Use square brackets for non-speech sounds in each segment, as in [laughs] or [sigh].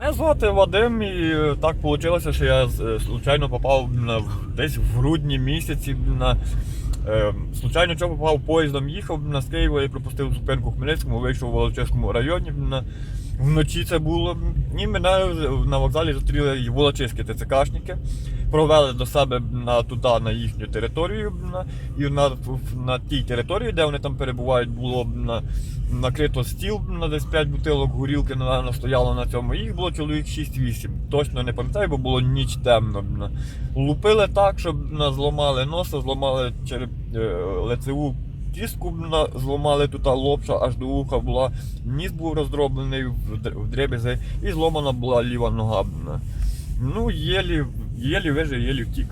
Мене звати Вадим, і так вийшло, що я е, случайно попав на, десь в грудні місяці на. Е, случайно чого попав поїздом, їхав на з Києва і пропустив зупинку в Хмельницькому, вийшов у Волочеському районі. На, вночі це було. І мене на вокзалі зустріли волочиські ТЦКшники, провели до себе на туди, на їхню територію. І на, на тій території, де вони там перебувають, було на, накрито стіл на десь 5 бутилок горілки, напевно, стояло на цьому. Їх було чоловік 6-8. Точно не пам'ятаю, бо було ніч темно. Лупили так, щоб зламали носа, зламали череп, е, лицеву кістку, зламали тут лобша аж до уха була. Ніс був роздроблений в, др- в дребезі і зломана була ліва нога. Ну, єлі, єлі вижив, єлі втік.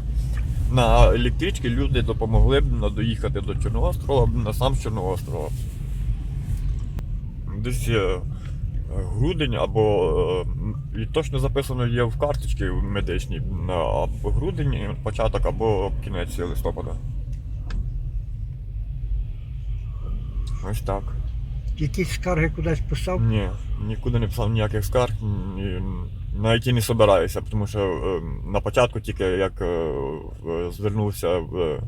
На електричці люди допомогли б доїхати до Чорного острова, на сам Чорного острова. Десь е, грудень або е, і точно записано є в карточці медичній або грудень, початок або кінець листопада. Ось так. Якісь скарги кудись писав? Ні, нікуди не писав ніяких скарг, ні, навіть і не собираюся, тому що е, на початку тільки як е, звернувся в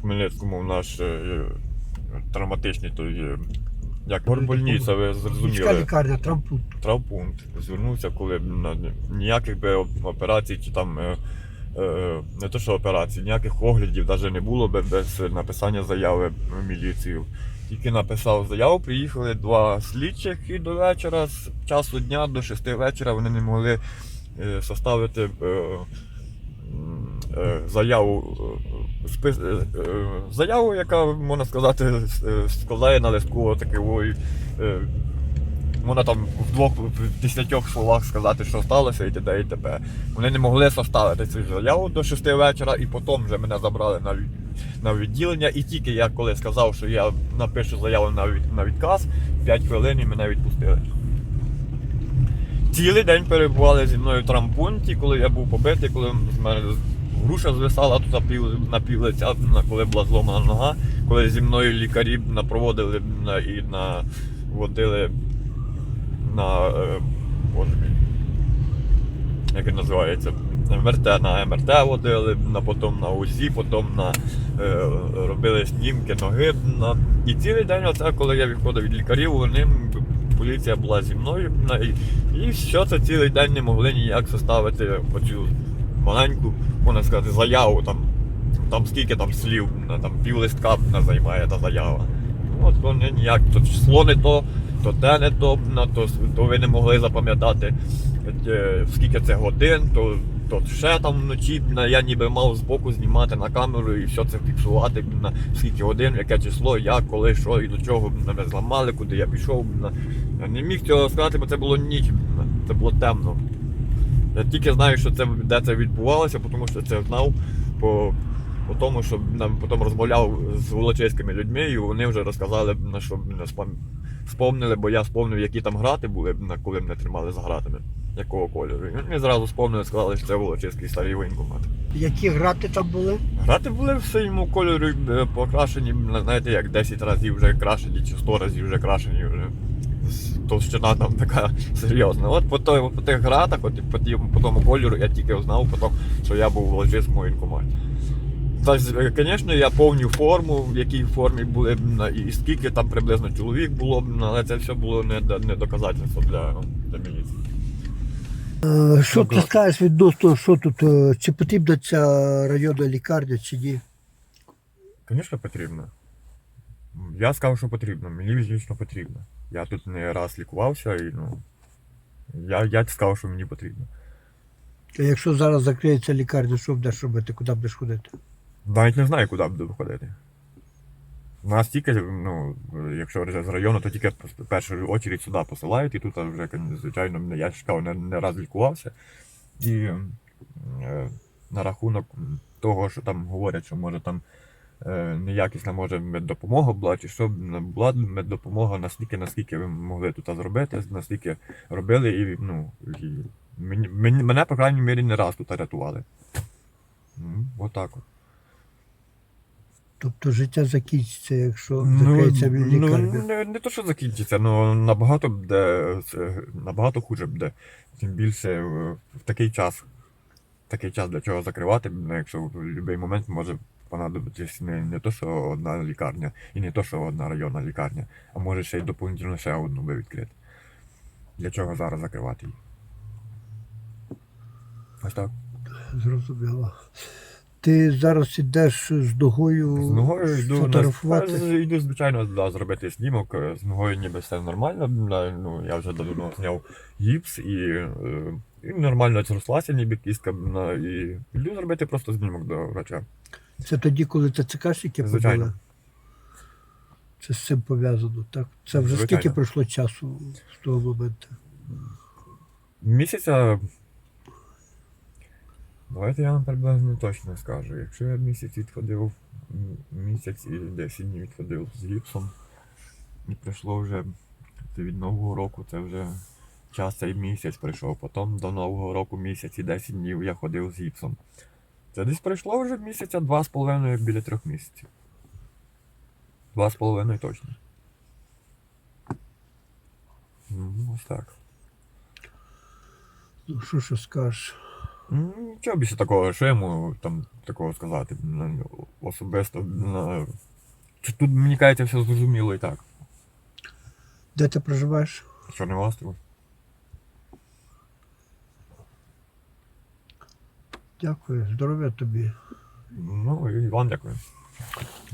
Хмельницькому в наш е, травматичний той, е, як горбольниця, ви Міська зрозуміли. лікарня, травмпункт. Травпункт. Звернувся, коли на ніяких би операцій чи там. е, е, Не то, що операцій, ніяких оглядів навіть не було би без написання заяви в міліцію. Тільки написав заяву, приїхали два слідчих і до вечора, з часу дня до 6 вечора вони не могли е, составити е, е, заяву, спис, заяву, яка, можна сказати, складає на листку такої. е, Можна там в двох в десятьох словах сказати, що сталося і т.д. і т.п. Вони не могли составити цю заяву до 6 вечора, і потім вже мене забрали на, на відділення. І тільки я коли сказав, що я напишу заяву на, від, на відказ, 5 хвилин і мене відпустили. Цілий день перебували зі мною в травмпункті, коли я був побитий, коли з мене груша звисала тут на пів, на коли була зломана нога, коли зі мною лікарі на- проводили на, і на, водили на е, боже мій, як він називається, МРТ, на МРТ водили, на потім на УЗІ, потім на, е, робили снімки ноги. На... І цілий день, оце, коли я відходив від лікарів, вони, поліція була зі мною. І, і що це цілий день не могли ніяк составити оцю маленьку, можна сказати, заяву. Там, там скільки там слів, там пів листка займає та заява. От вони ніяк, то число не то, то те не то, то, то ви не могли запам'ятати, скільки це годин, то, то ще там вночі я ніби мав збоку знімати на камеру і все це фіксувати, на скільки годин, яке число, як, коли, що і до чого мене зламали, куди я пішов. Я не міг цього сказати, бо це було ніч, це було темно. Я тільки знаю, що це де це відбувалося, тому що це знав по, по тому, що потім розмовляв з волочиськими людьми, і вони вже розказали, що спомнили, бо я спомнив, які там грати були, коли мене тримали за гратами, якого кольору. І вони зразу спомнили, сказали, що це волочиський старий воєнкомат. Які грати там були? Грати були в синьому кольорі е, покрашені, знаєте, як 10 разів вже крашені, чи 100 разів вже крашені вже. Товщина там така [laughs] серйозна. От по, той, по тих гратах, от, по, по тому кольору я тільки знав потім, що я був в волочиському воєнкоматі. Та, звісно, я повню форму, в якій формі були, і скільки там приблизно чоловік було, б, але це все було не, не доказательство для, ну, для міліції. Е, Що ти так. скажеш відносно, що тут, е, чи потрібна ця районна лікарня, чи ні? Звісно, потрібно. Я сказав, що потрібно. Мені лічно потрібно. Я тут не раз лікувався і ну. Я, я сказав, що мені потрібно. Та якщо зараз закриється лікарня, що будеш робити, куди будеш ходити? Навіть не знаю, куди буду ходити. У нас тільки, ну, якщо з району, то тільки в першу очередь сюди посилають, і тут вже, звичайно, я кажу, не, не раз лікувався. І е, на рахунок того, що там говорять, що може там е, неякісна може меддопомога була, чи що була меддопомога настільки, наскільки ви могли тут зробити, настільки робили, і ну, і мені, мене, по крайній мірі, не раз тут рятували. Отак от. Тобто життя закінчиться, якщо закриється ну, лікарня. не, не то, що закінчиться, ну набагато буде набагато хуже буде. Тим більше е, в такий час. Такий час для чого закривати, ну, якщо в будь-який момент може понадобитись не, не то, що одна лікарня, і не то, що одна районна лікарня, а може ще й доповнительно ще одну би відкрити. Для чого зараз закривати її? Ось так. Зрозуміло. Ти зараз ідеш з ногою З ногою йду фотографувати. на з- йду, звичайно, да, зробити знімок. З ногою ніби все нормально. Ну, я вже давно зняв гіпс і, е, і нормально зрослася ніби кістка. І йду зробити просто знімок до врача. Це тоді, коли ТЦКшники Звичайно. побили? Це з цим пов'язано, так? Це вже Звичайно. скільки пройшло часу з того моменту? Місяця. Давайте я вам приблизно точно скажу. Якщо я місяць відходив, місяць і 10 днів відходив з гіпсом, і пройшло вже від Нового року, це вже час цей місяць прийшов. Потім до Нового року місяць і 10 днів я ходив з гіпсом. Це десь пройшло вже місяця два з половиною біля трьох місяців. Два з половиною точно. Ну, ось так. Ну, що ще скажеш? Ну, Нічого більше такого, що я можу там такого сказати ну, особисто. ну, чи Тут мені кажеться все зрозуміло і так. Де ти проживаєш? Чорний острів. Дякую, здоров'я тобі. Ну і вам дякую.